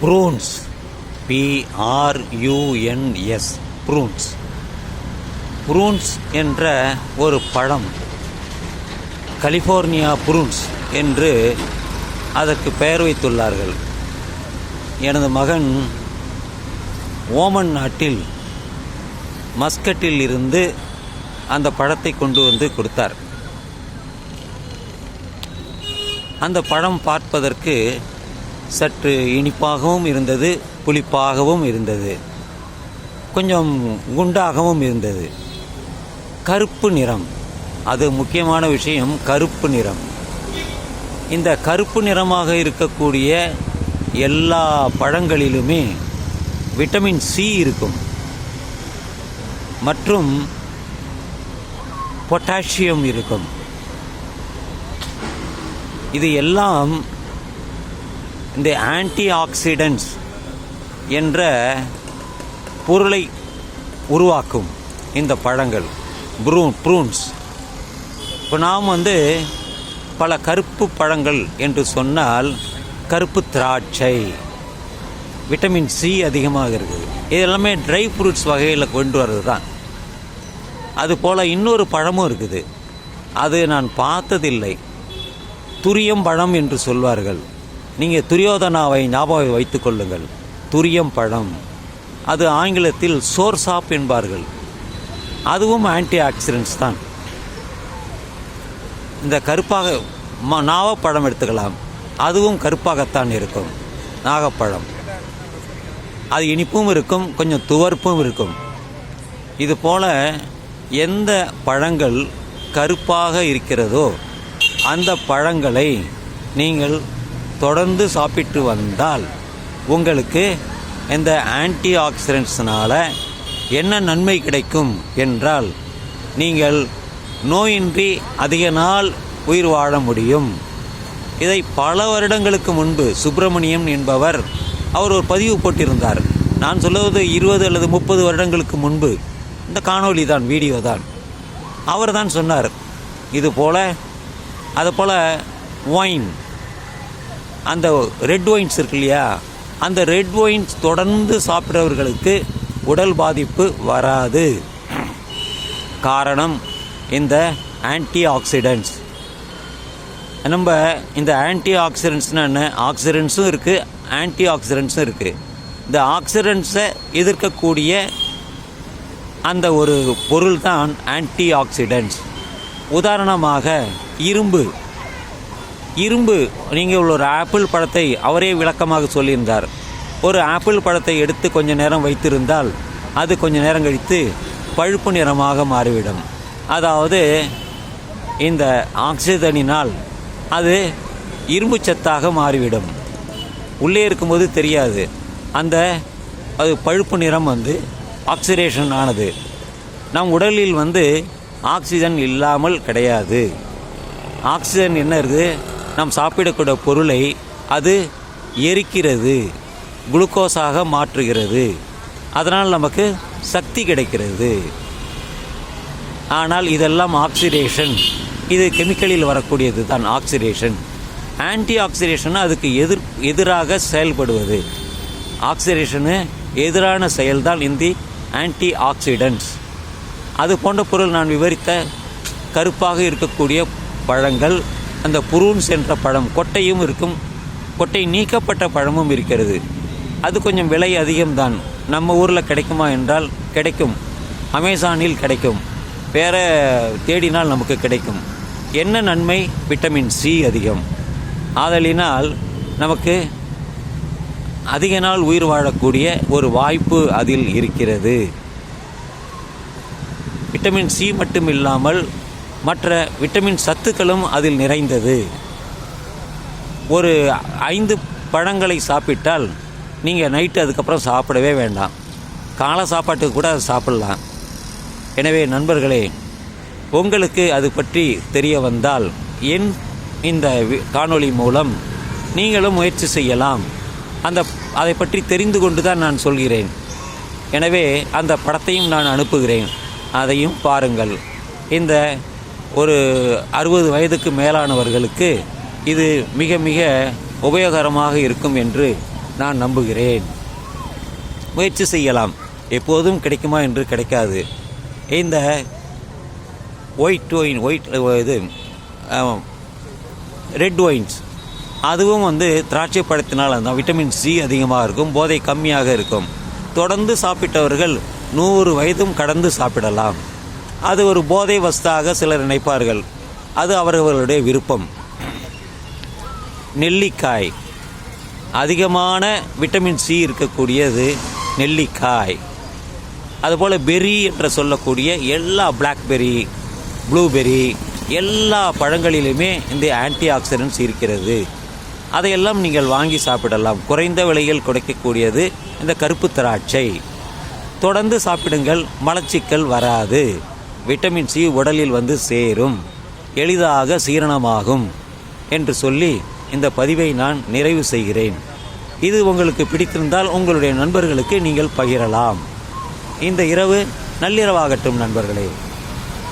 Prunes பிஆர்யூஎன்எஸ் prunes prunes என்ற ஒரு பழம். கலிஃபோர்னியா ப்ரூன்ஸ் என்று அதற்கு பெயர் வைத்துள்ளார்கள். எனது மகன் ஓமன் நாட்டில் மஸ்கட்டில் இருந்து அந்த பழத்தை கொண்டு வந்து கொடுத்தார். அந்த பழம் பார்ப்பதற்கு சற்று இனிப்பாகவும் இருந்தது புளிப்பாகவும் இருந்தது. கொஞ்சம் குண்டாகவும் இருந்தது. கருப்பு நிறம். அது முக்கியமான விஷயம் கருப்பு நிறம். இந்த கருப்பு நிறமாக இருக்கக்கூடிய எல்லா பழங்களிலுமே விட்டமின் சி இருக்கும். மற்றும் பொட்டாசியம் இருக்கும். இது எல்லாம் இந்த ஆன்டி ஆக்சிடென்ட்ஸ் என்ற பொருளை உருவாக்கும் இந்த பழங்கள். ப்ரூன் ப்ரூன்ஸ் இப்போ நாம் வந்து பல கருப்பு பழங்கள் என்று சொன்னால் கருப்பு திராட்சை விட்டமின் சி அதிகமாக இருக்குது. இது எல்லாமே ட்ரை ஃப்ரூட்ஸ் வகையில் கொண்டு வர்றது தான் அதுபோல் இன்னொரு பழமும் இருக்குது. அது நான் பார்த்ததில்லை. துரியம் பழம் என்று சொல்வார்கள். நீங்கள் துரியோதனாவை ஞாபகம் வைத்து கொள்ளுங்கள். துரியம் பழம். அது ஆங்கிலத்தில் சோர்சாப் என்பார்கள். அதுவும் ஆன்டி ஆக்சிடென்ட்ஸ் தான். இந்த கருப்பாக ம நாவப்பழம் எடுத்துக்கலாம். அதுவும் கருப்பாகத்தான் இருக்கும். நாகப்பழம். அது இனிப்பும் இருக்கும் கொஞ்சம் துவர்ப்பும் இருக்கும். இது போல் எந்த பழங்கள் கருப்பாக இருக்கிறதோ அந்த பழங்களை நீங்கள் தொடர்ந்து சாப்பிட்டு வந்தால் உங்களுக்கு இந்த ஆன்டி ஆக்சிடென்ட்ஸ்னால் என்ன நன்மை கிடைக்கும் என்றால் நீங்கள் நோயின்றி அதிக நாள் உயிர் வாழ முடியும். இதை பல வருடங்களுக்கு முன்பு சுப்பிரமணியம் என்பவர் அவர் ஒரு பதிவு போட்டிருந்தார். நான் சொல்லுவது இருபது அல்லது முப்பது வருடங்களுக்கு முன்பு. இந்த காணொளி தான் வீடியோ தான். அவர் தான் சொன்னார் இது போல் அது போல் ஒயின் அந்த ரெட் ஒயின்ஸ் இருக்கு இல்லையா அந்த ரெட் ஒயின்ஸ் தொடர்ந்து சாப்பிட்றவர்களுக்கு உடல் பாதிப்பு வராது. காரணம் இந்த ஆன்டி ஆக்சிடென்ட்ஸ் நம்ம இந்த ஆன்டி ஆக்சிடென்ட்ஸ்னால் என்ன ஆக்சிடென்ட்ஸும் இருக்குது ஆன்டி ஆக்சிடென்ட்ஸும் இருக்குது இந்த ஆக்சிடென்ட்ஸை எதிர்க்கக்கூடிய அந்த ஒரு பொருள் தான் ஆன்டி ஆக்சிடென்ட்ஸ் உதாரணமாக இரும்பு. இரும்பு நீங்கள் ஒரு ஆப்பிள் பழத்தை அவரே விளக்கமாக சொல்லியிருந்தார். ஒரு ஆப்பிள் பழத்தை எடுத்து கொஞ்ச நேரம் வைத்திருந்தால் அது கொஞ்ச நேரம் கழித்து பழுப்பு நிறமாக மாறிவிடும். அதாவது இந்த ஆக்சிஜனினால் அது இரும்பு சத்தாக மாறிவிடும். உள்ளே இருக்கும்போது தெரியாது. அந்த அது பழுப்பு நிறம் வந்து ஆக்சிடேஷன் ஆனது. நம் உடலில் வந்து ஆக்சிஜன் இல்லாமல் கிடையாது. ஆக்சிஜன் என்ன இருக்குது? நாம் சாப்பிடக்கூடிய பொருளை அது எரிக்கிறது குளுக்கோஸாக மாற்றுகிறது. அதனால் நமக்கு சக்தி கிடைக்கிறது. ஆனால் இதெல்லாம் ஆக்சிடேஷன். இது கெமிக்கலில் வரக்கூடியது தான் ஆக்சிடேஷன். ஆன்டி ஆக்சிடேஷன் அதுக்கு எதிர் எதிராக செயல்படுவது. ஆக்சிடேஷனு எதிரான செயல்தான் இந்தி ஆன்டி ஆக்சிடென்ட்ஸ் அது போன்ற பொருள் நான் விவரித்த கருப்பாக இருக்கக்கூடிய பழங்கள் அந்த புரூன்ஸ் என்ற பழம் கொட்டையும் இருக்கும். கொட்டை நீக்கப்பட்ட பழமும் இருக்கிறது. அது கொஞ்சம் விலை அதிகம்தான். நம்ம ஊரில் கிடைக்குமா என்றால் கிடைக்கும். அமேசானில் கிடைக்கும். வேற தேடினால் நமக்கு கிடைக்கும். என்ன நன்மை? விட்டமின் சி அதிகம். ஆதலினால் நமக்கு அதிக நாள் உயிர் வாழக்கூடிய ஒரு வாய்ப்பு அதில் இருக்கிறது. விட்டமின் சி மட்டும் இல்லாமல் மற்ற விட்டமின் சத்துக்களும் அதில் நிறைந்தது. ஒரு ஐந்து பழங்களை சாப்பிட்டால் நீங்கள் நைட்டு அதுக்கப்புறம் சாப்பிடவே வேண்டாம். காலை சாப்பாட்டுக்கு கூட அதை சாப்பிடலாம். எனவே நண்பர்களே உங்களுக்கு அது பற்றி தெரிய வந்தால் என் இந்த காணொளி மூலம் நீங்களும் முயற்சி செய்யலாம். அந்த அதை பற்றி தெரிந்து கொண்டு தான் நான் சொல்கிறேன். எனவே அந்த படத்தையும் நான் அனுப்புகிறேன். அதையும் பாருங்கள். இந்த ஒரு அறுபது வயதுக்கு மேலானவர்களுக்கு இது மிக மிக உபயோகரமாக இருக்கும் என்று நான் நம்புகிறேன். முயற்சி செய்யலாம். எப்போதும் கிடைக்குமா என்று கிடைக்காது. இந்த ஒயிட் ஒயின் ஒயிட் இது ரெட் ஒயின்ஸ் அதுவும் வந்து திராட்சை பழத்தினால் அந்த விட்டமின் சி அதிகமாக இருக்கும் போதை கம்மியாக இருக்கும். தொடர்ந்து சாப்பிட்டவர்கள் நூறு வயதும் கடந்து சாப்பிடலாம். அது ஒரு போதை வஸ்தாக சிலர் நினைப்பார்கள். அது அவர்களுடைய விருப்பம். நெல்லிக்காய். அதிகமான விட்டமின் சி இருக்கக்கூடியது நெல்லிக்காய். அதுபோல் பெரி என்று சொல்லக்கூடிய எல்லா பிளாக்பெரி ப்ளூபெரி எல்லா பழங்களிலுமே இந்த ஆன்டி ஆக்சிடென்ட்ஸ் இருக்கிறது. அதையெல்லாம் நீங்கள் வாங்கி சாப்பிடலாம். குறைந்த விலையில் கிடைக்கக்கூடியது இந்த கருப்பு திராட்சை. தொடர்ந்து சாப்பிடுங்கள் மலச்சிக்கல் வராது. விட்டமின் சி உடலில் வந்து சேரும். எளிதாக சீரணமாகும் என்று சொல்லி இந்த பதிவை நான் நிறைவு செய்கிறேன். இது உங்களுக்கு பிடித்திருந்தால் உங்களுடைய நண்பர்களுக்கு நீங்கள் பகிரலாம். இந்த இரவு நள்ளிரவாகட்டும் நண்பர்களே.